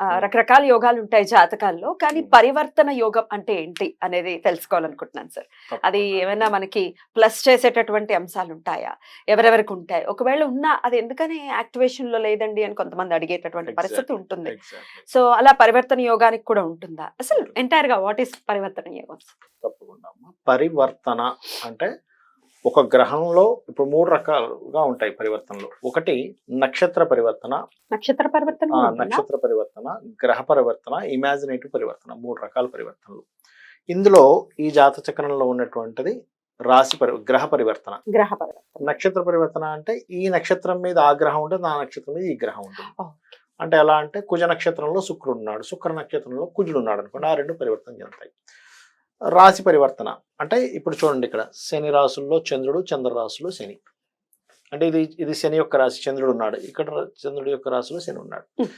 రకరకాల యోగాలు ఉంటాయి జాతకాల్లో కానీ Hmm. పరివర్తన యోగం అంటే ఏంటి అనేది తెలుసుకోవాలనుకుంటున్నాను సార్. అది ఏమైనా మనకి ప్లస్ చేసేటటువంటి అంశాలు ఉంటాయా? ఎవరెవరికి ఉంటాయి? ఒకవేళ ఉన్నా అది ఎందుకని యాక్టివేషన్లో లేదండి అని కొంతమంది అడిగేటటువంటి పరిస్థితి. ఉంటుంది. సో అలా పరివర్తన యోగానికి కూడా ఉంటుందా? అసలు ఎంటైర్గా వాట్ ఈస్ పరివర్తన యోగం తప్పకుండా. పరివర్తన అంటే ఒక గ్రహంలో ఇప్పుడు మూడు రకాలుగా ఉంటాయి పరివర్తనలు. ఒకటి నక్షత్ర పరివర్తన. నక్షత్ర పరివర్తన? నక్షత్ర పరివర్తన గ్రహ పరివర్తన ఇమాజినేటివ్ పరివర్తన మూడు రకాల పరివర్తనలు. ఇందులో ఈ జాత చక్రంలో ఉన్నటువంటిది రాశి పరి గ్రహ పరివర్తన. గ్రహ పరివర్తన. నక్షత్ర పరివర్తన అంటే ఈ నక్షత్రం మీద ఆ గ్రహం ఉంటుంది ఆ నక్షత్రం మీద ఈ గ్రహం ఉంటుంది. అంటే ఎలా అంటే కుజ నక్షత్రంలో శుక్రుడు ఉన్నాడు శుక్ర నక్షత్రంలో కుజుడు ఉన్నాడు అనుకోండి ఆ రెండు పరివర్తన చెందుతాయి రాశి పరివర్తన. అంటే ఇప్పుడు చూడండి ఇక్కడ. శని రాశుల్లో చంద్రుడు చంద్ర శని. అంటే ఇది ఇది శని యొక్క రాశి. చంద్రుడు ఉన్నాడు. ఇక్కడ చంద్రుడి యొక్క రాశిలో శని ఉన్నాడు.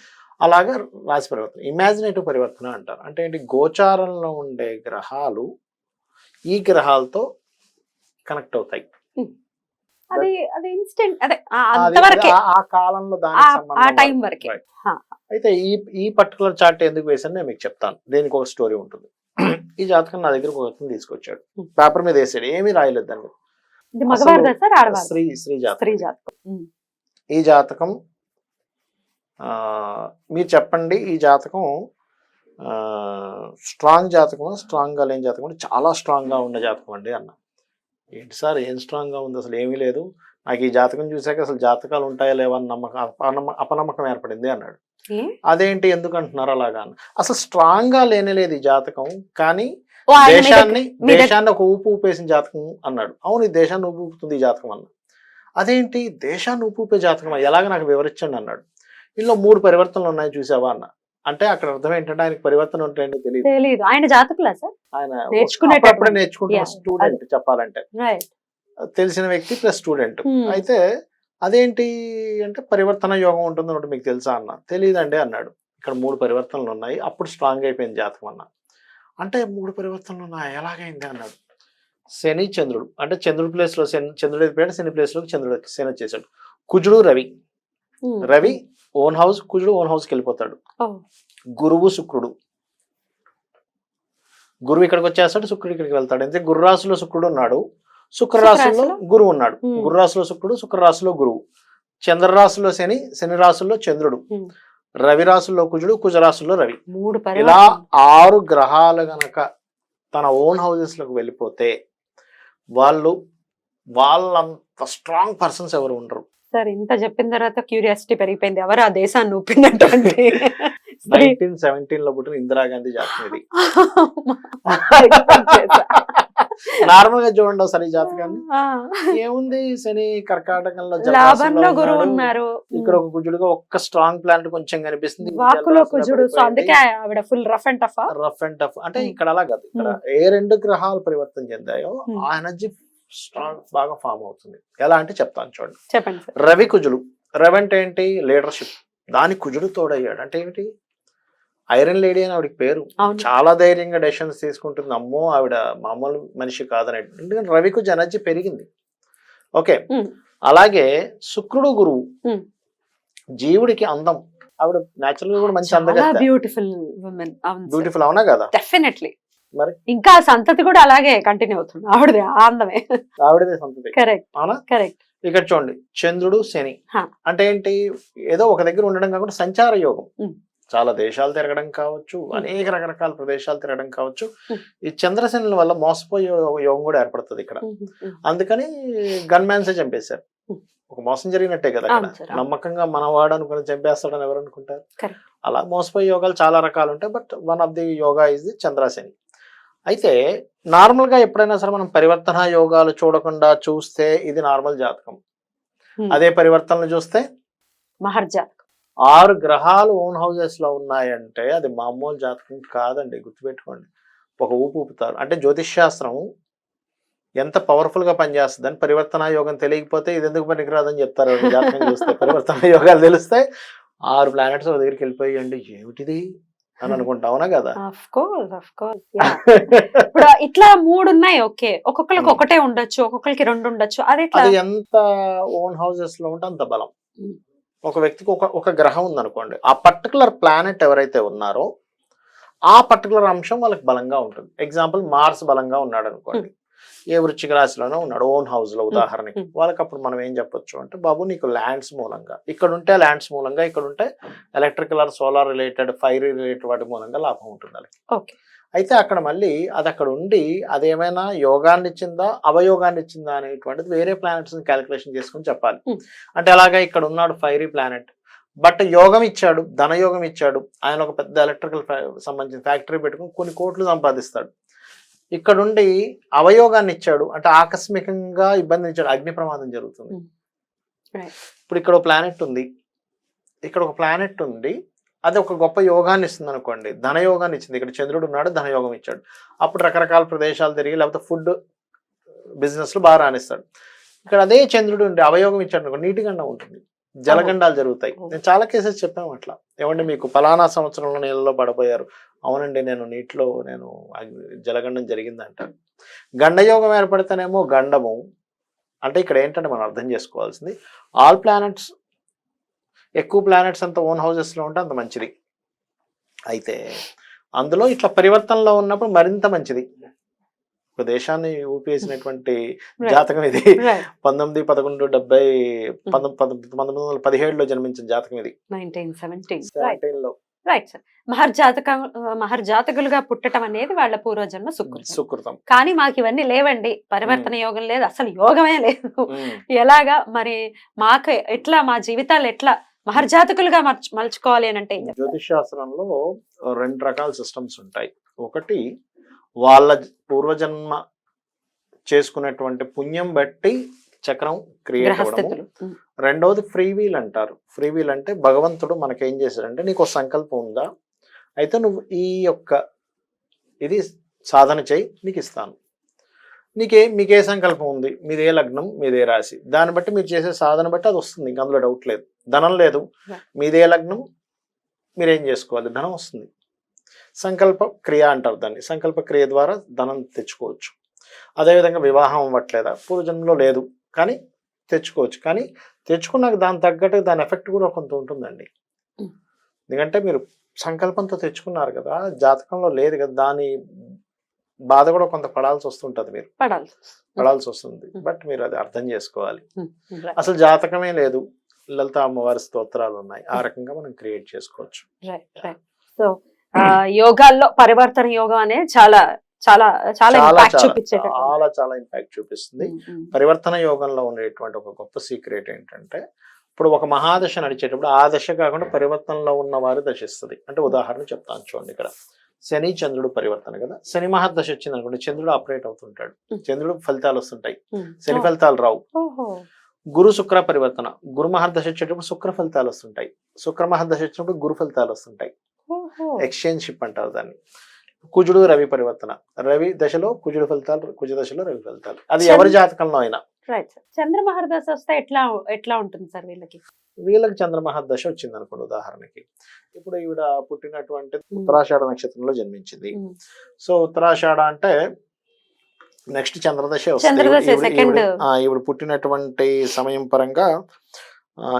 అలాగా రాశి పరివర్తన. ఇమాజినేటివ్ పరివర్తన అంటారు. అంటే ఏంటి? గోచారంలో ఉండే గ్రహాలు ఈ గ్రహాలతో కనెక్ట్ అవుతాయి. అది అది ఇన్స్టెంట్ అదే ఆ అంతవరకే కాలంలో దానికి ఆ టైం వరకు. అయితే ఈ ఈ పర్టికులర్ చార్ట్ ఎందుకు వేసాను నేను మీకు చెప్తాను. దీనికి ఒక స్టోరీ ఉంటుంది. ఈ జాతకం నా దగ్గర ఒక తీసుకొచ్చాడు. పేపర్ మీద వేసాడు. ఏమీ రాయలేదు దాని మీద స్త్రీ స్త్రీ జాతకం. ఈ జాతకం ఆ, మీరు చెప్పండి ఈ జాతకం స్ట్రాంగ్ జాతకం స్ట్రాంగ్గా లేని జాతకం అంటే చాలా స్ట్రాంగ్గా ఉన్న జాతకం అండి అన్న. ఏంటి సార్? ఏం స్ట్రాంగ్గా ఉంది? అసలు ఏమీ లేదు. నాకు ఈ జాతకం చూసాక అసలు జాతకాలు ఉంటాయా లేవా అని నమ్మకం అపనమ్మ- అపనమ్మకం ఏర్పడింది అన్నాడు? అదేంటి ఎందుకు అంటున్నారు అలాగా అసలు స్ట్రాంగ్గా లేనే లేదు ఈ జాతకం కానీ దేశాన్ని దేశాన్ని ఒక ఊపు ఊపేసిన జాతకం అన్నాడు. అవును ఈ దేశాన్ని ఊపు ఊపుతుంది ఈ జాతకం అన్న. అదేంటి? దేశాన్ని ఊపు ఊపే జాతకం ఎలాగ నాకు వివరించండి అన్నాడు. ఇందులో మూడు పరివర్తనలు ఉన్నాయి చూసావా అన్న. అంటే అక్కడ అర్థం ఏంటంటే ఆయనకి పరివర్తన ఉంటాయంటే తెలియదు. ఆయన జాతకులా సార్? ఆయన నేర్చుకునేటప్పుడు. నేర్చుకుంటున్న స్టూడెంట్ చెప్పాలంటే. రైట్ తెలిసిన వ్యక్తి ప్లస్ స్టూడెంట్. అయితే అదేంటి అంటే పరివర్తన యోగం ఉంటుంది ఒకటి మీకు తెలుసా అన్న? తెలియదండి అన్నాడు. ఇక్కడ మూడు పరివర్తనలు ఉన్నాయి. అప్పుడు స్ట్రాంగ్ అయిపోయింది జాతకం అన్న. అంటే మూడు పరివర్తనలు ఉన్నాయి. ఎలాగైంది అన్నాడు. శని చంద్రుడు. అంటే చంద్రుడి ప్లేస్లో శని చంద్రుడు అయిపోయాడు శని ప్లేస్లో చంద్రుడు శని వచ్చేసాడు. కుజుడు రవి. రవి ఓన్ హౌస్ కుజుడు ఓన్ హౌస్కి వెళ్ళిపోతాడు. గురువు శుక్రుడు. గురువు ఇక్కడికి వచ్చేస్తాడు శుక్రుడు ఇక్కడికి వెళ్తాడు. అంటే గురు రాశిలో శుక్రుడు ఉన్నాడు. శుక్ర రాశిలో శుక్రరాశిలో? గురువు ఉన్నాడు Hmm. గురు రాశిలో శుక్రుడు శుక్ర రాశిలో గురువు చంద్ర రాశిలో శని శని రాశిలో చంద్రుడు Hmm. రవి రాశిలో కుజుడు కుజ రాశిలో రవి మూడు ఇలా ఆరు గ్రహాలు గనక తన ఓన్ హౌసెస్లకు వెళ్ళిపోతే వాళ్ళు వాళ్ళంత స్ట్రాంగ్ పర్సన్స్ ఎవరు ఉండరు సార్ ఇంత చెప్పిన తర్వాత క్యూరియాసిటీ పెరిగిపోయింది ఎవరు ఆ దేశాన్ని ఊపినటువంటి. నైన్టీన్ సెవెంటీన్లో పుట్టిన ఇందిరాగాంధీ ఇది నార్మల్గా చూడండి ఒకసారి జాతకాన్ని. ఏముంది శని కర్కాటకంలో లాభంలో గురువు. ఉన్నారు. ఇక్కడ ఒక కుజుడుగా ఒక్క స్ట్రాంగ్ ప్లానెట్ కొంచెం కనిపిస్తుంది. వాకులో కుజుడు సో అందుకే ఆవిడ full rough and tough. Rough and tough. అంటే. ఇక్కడ అలా కాదు. ఇక్కడ ఏ రెండు గ్రహాలు పరివర్తన చెందాయో. ఆ ఎనర్జీ స్ట్రాంగ్ బాగా ఫామ్ అవుతుంది. ఎలా అంటే చెప్తాను చూడండి. చెప్పండి రవి కుజుడు. రవి అంటే ఏంటి? లీడర్షిప్. దాని కుజుడు తోడయ్యాడు. అంటే ఏమిటి? ఐరన్ లేడీ అని ఆవిడకి పేరు. చాలా ధైర్యంగా డెసిషన్స్ తీసుకుంటుంది. అమ్మో ఆవిడ మామూలు మనిషి కాదని ఎందుకంటే రవి కుజ ఎనర్జీ పెరిగింది. ఓకే. అలాగే శుక్రుడు గురువు. జీవుడికి అందం. ఆవిడ న్యాచురల్గా కూడా మంచి అందగత్త బ్యూటిఫుల్ ఉమెన్ బ్యూటిఫుల్ అవునా కదా? డెఫినెట్లీ మరి? ఇంకా సంతతి కూడా అలాగే కంటిన్యూ అవుతుంది. ఆవిడది అందమే. ఆవిడదే సంతతి. కరెక్ట్ అవునా? కరెక్ట్ ఇక్కడ చూడండి. చంద్రుడు శని. అంటే ఏంటి? ఏదో ఒక దగ్గర ఉండడం కాకుండా సంచార యోగం. చాలా దేశాలు తిరగడం కావచ్చు అనేక రకరకాల ప్రదేశాలు తిరగడం కావచ్చు. ఈ చంద్రశనుల వల్ల మోసపోయే యోగ- కూడా ఏర్పడుతుంది ఇక్కడ. అందుకని గన్ మ్యాన్సే చంపేశారు. ఒక మోసం జరిగినట్టే కదా అక్కడ. నమ్మకంగా మనవాడు అనుకుని చంపేస్తాడని ఎవరు అనుకుంటారు. అలా మోసపోయే యోగాలు చాలా రకాలు ఉంటాయి but one of the yoga is the చంద్రశని అయితే నార్మల్గా ఎప్పుడైనా సరే మనం పరివర్తన యోగాలు చూడకుండా చూస్తే ఇది నార్మల్ జాతకం. అదే పరివర్తనలు చూస్తే? మహర్జా ఆరు గ్రహాలు ఓన్ హౌసెస్లో ఉన్నాయంటే అది మామూలు జాతకం కాదండి గుర్తుపెట్టుకోండి. ఒక ఊపు ఊపుతారు. అంటే జ్యోతిష్ శాస్త్రం ఎంత పవర్ఫుల్గా పనిచేస్తుందని పరివర్తన యోగం తెలియకపోతే ఇది ఎందుకు పనికిరాదని చెప్తారు. జాతకం చూస్తే పరివర్తన యోగాలు తెలిస్తే ఆరు ప్లానెట్స్ ఒక దగ్గరికి వెళ్ళిపోయండి. ఏమిటిది అని అనుకుంటా అవునా కదా? ఇప్పుడు ఇట్లా మూడు ఉన్నాయి ఓకే. ఒక్కొక్కరికి Hmm. ఒకటే ఉండొచ్చు ఒక్కొక్కరికి రెండు ఉండొచ్చు. అది ఎంత ఓన్ హౌసెస్లో ఉంటే అంత బలం. Mm. ఒక వ్యక్తికి ఒక ఒక గ్రహం ఉందనుకోండి ఆ పర్టికులర్ ప్లానెట్ ఎవరైతే ఉన్నారో ఆ పర్టికులర్ అంశం వాళ్ళకి బలంగా ఉంటుంది. ఎగ్జాంపుల్ మార్స్ బలంగా ఉన్నాడు అనుకోండి ఏ వృశ్చిక రాశిలోనో ఉన్నాడు ఓన్ హౌస్లో ఉదాహరణకి. Mm. వాళ్ళకి అప్పుడు మనం ఏం చెప్పొచ్చు అంటే బాబు నీకు ల్యాండ్స్ మూలంగా ఇక్కడ ఉంటే ల్యాండ్స్ మూలంగా ఇక్కడ ఉంటే electrical or solar related fire related వాటి మూలంగా లాభం ఉంటుంది. వాళ్ళకి ఓకే అయితే అక్కడ మళ్ళీ అది అక్కడ ఉండి అదేమైనా యోగాన్ని ఇచ్చిందా అవయోగాన్ని ఇచ్చిందా అనేటువంటిది వేరే ప్లానెట్స్ క్యాలిక్యులేషన్ చేసుకుని చెప్పాలి. అంటే అలాగా ఇక్కడ ఉన్నాడు ఫైరీ ప్లానెట్ బట్ యోగం ఇచ్చాడు ధనయోగం ఇచ్చాడు. ఆయన ఒక పెద్ద ఎలక్ట్రికల్ సంబంధించిన ఫ్యాక్టరీ పెట్టుకుని కొన్ని కోట్లు సంపాదిస్తాడు. ఇక్కడ ఉండి అవయోగాన్ని ఇచ్చాడు అంటే ఆకస్మికంగా ఇబ్బంది ఇచ్చాడు. అగ్ని ప్రమాదం జరుగుతుంది. ఇప్పుడు ఇక్కడ ఒక ప్లానెట్ ఉంది. ఇక్కడ ఒక ప్లానెట్ ఉంది అది ఒక గొప్ప యోగాన్ని ఇస్తుంది అనుకోండి. ధనయోగాన్ని ఇచ్చింది. ఇక్కడ చంద్రుడు ఉన్నాడు ధనయోగం ఇచ్చాడు. అప్పుడు రకరకాల ప్రదేశాలు తిరిగి లేకపోతే ఫుడ్ బిజినెస్లో బాగా రాణిస్తాడు. ఇక్కడ అదే చంద్రుడు ఉండి అవయోగం ఇచ్చాడు అనుకో నీటి గండం ఉంటుంది. జలగండాలు జరుగుతాయి. నేను చాలా కేసెస్ చెప్పాము అట్లా. ఏమంటే మీకు పలానా సంవత్సరంలో నీళ్ళలో పడిపోయారు అవునండి నేను నీటిలో నేను జలగండం జరిగింది అంటారు. గండయోగం ఏర్పడితేనేమో గండము. అంటే ఇక్కడ ఏంటంటే మనం అర్థం చేసుకోవాల్సింది ఆల్ ప్లానెట్స్ ఎక్కువ ప్లానెట్స్ అంత ఓన్ హౌసెస్లో ఉంటే అంత మంచిది. అయితే అందులో ఇట్లా పరివర్తనలో ఉన్నప్పుడు మరింత మంచిది. ఒక దేశాన్ని ఊపేసినటువంటి. జాతకం ఇది. పంతొమ్మిది పదకొండు డెబ్బై పంతొమ్మిది వందల పదిహేడులో జన్మించిన జాతకం ఇది. నైన్టీన్ సెవెంటీన్ రైట్ 17 లో. రైట్ సార్ మహర్జాతక మహర్జాతకులుగా పుట్టడం అనేది వాళ్ళ పూర్వజన్మ సుకృతం. సుకృతం. కానీ మాకు ఇవన్నీ లేవండి. పరివర్తన యోగం లేదు. అసలు యోగమే లేదు. ఉమ్. ఎలాగా మరి మాకు ఎట్లా మా జీవితాలు ఎట్లా మహర్జాతకులుగా మర్చు మలుచుకోవాలి అని అంటే? జ్యోతిష్ శాస్త్రంలో రెండు రకాల సిస్టమ్స్ ఉంటాయి. ఒకటి వాళ్ళ పూర్వజన్మ చేసుకున్నటువంటి పుణ్యం బట్టి చక్రం క్రియేట్ రెండవది ఫ్రీ వీల్ అంటారు. ఫ్రీ వీల్ అంటే భగవంతుడు మనకేం చేశాడంటే నీకు ఒక సంకల్పం ఉందా? అయితే నువ్వు ఈ యొక్క ఇది సాధన చేయి నీకు ఇస్తాను. నీకే మీకే సంకల్పం ఉంది. మీదే లగ్నం మీదే రాశి. దాన్ని బట్టి మీరు చేసే సాధన బట్టి అది వస్తుంది. ఇంక అందులో డౌట్ లేదు. ధనం లేదు. మీదే లగ్నం మీరేం చేసుకోవాలి? ధనం వస్తుంది. సంకల్ప క్రియ అంటారు దాన్ని. సంకల్ప క్రియ ద్వారా ధనం తెచ్చుకోవచ్చు. అదేవిధంగా వివాహం అవ్వట్లేదా? పూర్వజన్మలో లేదు. కానీ తెచ్చుకోవచ్చు. కానీ తెచ్చుకున్నాక దాని తగ్గట్టు దాని ఎఫెక్ట్ కూడా కొంత ఉంటుందండి. ఎందుకంటే మీరు సంకల్పంతో తెచ్చుకున్నారు కదా. జాతకంలో లేదు కదా. దాని బాధ కూడా కొంత పడాల్సి వస్తుంటది మీరు. పడాలి పడాల్సి వస్తుంది. బట్ మీరు అది అర్థం చేసుకోవాలి. అసలు జాతకమే లేదు. లలిత అమ్మవారి స్తోత్రాలు ఉన్నాయి. ఆ రకంగా మనం క్రియేట్ చేసుకోవచ్చు. సో యోగాల్లో పరివర్తన యోగం అనేది చాలా చాలా చాలా చాలా ఇంపాక్ట్ చాలా ఇంపాక్ట్ చూపిస్తుంది. పరివర్తన యోగంలో ఉండేటువంటి ఒక గొప్ప సీక్రెట్ ఏంటంటే ఇప్పుడు ఒక మహాదశ నడిచేటప్పుడు ఆ దశ కాకుండా పరివర్తనలో ఉన్న వారి దశిస్తుంది. అంటే ఉదాహరణ చెప్తాను చూడండి ఇక్కడ. శని చంద్రుడు పరివర్తన కదా? శని మహాదశ వచ్చింది అనుకోండి చంద్రుడు ఆపరేట్ అవుతుంటాడు. చంద్రుడు ఫలితాలు వస్తుంటాయి. శని ఫలితాలు రావు. గురు శుక్ర పరివర్తన. గురు మహర్దశ వచ్చేటప్పుడు శుక్ర ఫలితాలు వస్తుంటాయి. శుక్ర మహర్దశ వచ్చినప్పుడు గురు ఫలితాలు వస్తుంటాయి. ఎక్స్చేంజ్ షిప్ అంటారు దాన్ని. కుజుడు రవి పరివర్తన. రవి దశలో కుజుడు ఫలితాలు కుజ దశలో రవి ఫలితాలు. అది ఎవరి జాతకంలో అయినా. రైట్ సార్ చంద్రమహర్ దశ వస్తే ఎట్లా ఎట్లా ఉంటుంది సార్ వీళ్ళకి? వీళ్ళకి చంద్రమహర్దశ వచ్చింది అనుకోండి ఉదాహరణకి. ఇప్పుడు ఈవిడ పుట్టినటువంటి ఉమ్, ఉత్తరాషాఢ నక్షత్రంలో జన్మించింది. ఉమ్, సో ఉత్తరాషాఢ అంటే నెక్స్ట్ చంద్రదశ వస్తుంది చంద్రదశ ఈవిడ- పుట్టినటువంటి సమయం పరంగా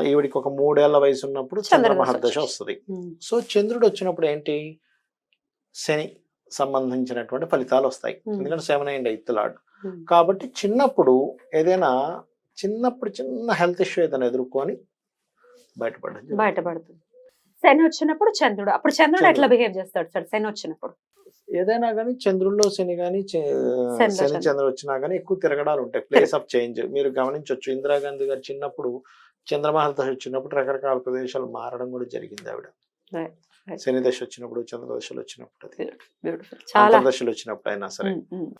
ఈవిడికి ఒక మూడేళ్ళ వయసు ఉన్నప్పుడు చంద్రమహర్దశ. వస్తుంది. ఉమ్, సో చంద్రుడు వచ్చినప్పుడు ఏంటి? శని. సంబంధించినటువంటి ఫలితాలు వస్తాయి. ఎందుకంటే seven and eighth lord um, కాబట్టి చిన్నప్పుడు ఏదైనా చిన్నప్పుడు చిన్న హెల్త్ ఇష్యూ ఏదైనా ఎదుర్కొని బయటపడడం జరుగుతుంది. బయటపడుతుంది. శని వచ్చినప్పుడు చంద్రుడు. అప్పుడు చంద్రుడు ఎట్లా. బిహేవ్ చేస్తాడు సార్? శని వచ్చినప్పుడు. ఏదైనా కానీ చంద్రుల్లో శని కానీ శని చంద్రుడు. వచ్చినా కానీ ఎక్కువ తిరగడాలు ఉంటాయి. Place of change. మీరు గమనించవచ్చు ఇందిరాగాంధీ గారు చిన్నప్పుడు చంద్రమహర్దశ వచ్చినప్పుడు రకరకాల ప్రదేశాలు మారడం కూడా జరిగింది ఆవిడ. శని దశ వచ్చినప్పుడు చంద్రదశలు వచ్చినప్పుడు అంతర్దశలు వచ్చినప్పుడు అయినా సరే.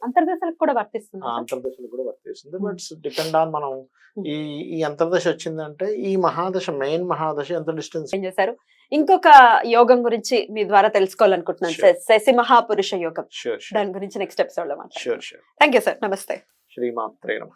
అంతర్దశలకు కూడా వర్తిస్తుంది అంతర్దశలు కూడా వర్తిస్తుంది. బట్ డిపెండ్ ఆన్ మనం. ఈ ఈ అంతర్దశ వచ్చిందంటే ఈ మహాదశ మెయిన్ మహాదశ ఎంత డిస్టెన్స్? ఏం చేశారు? ఇంకొక యోగం గురించి మీ ద్వారా తెలుసుకోవాలనుకుంటున్నాను శశి మహాపురుష యోగం. దాని గురించి నెక్స్ట్ ఎపిసోడ్లో థ్యాంక్ యూ సార్ నమస్తే శ్రీమాత్రే నమ.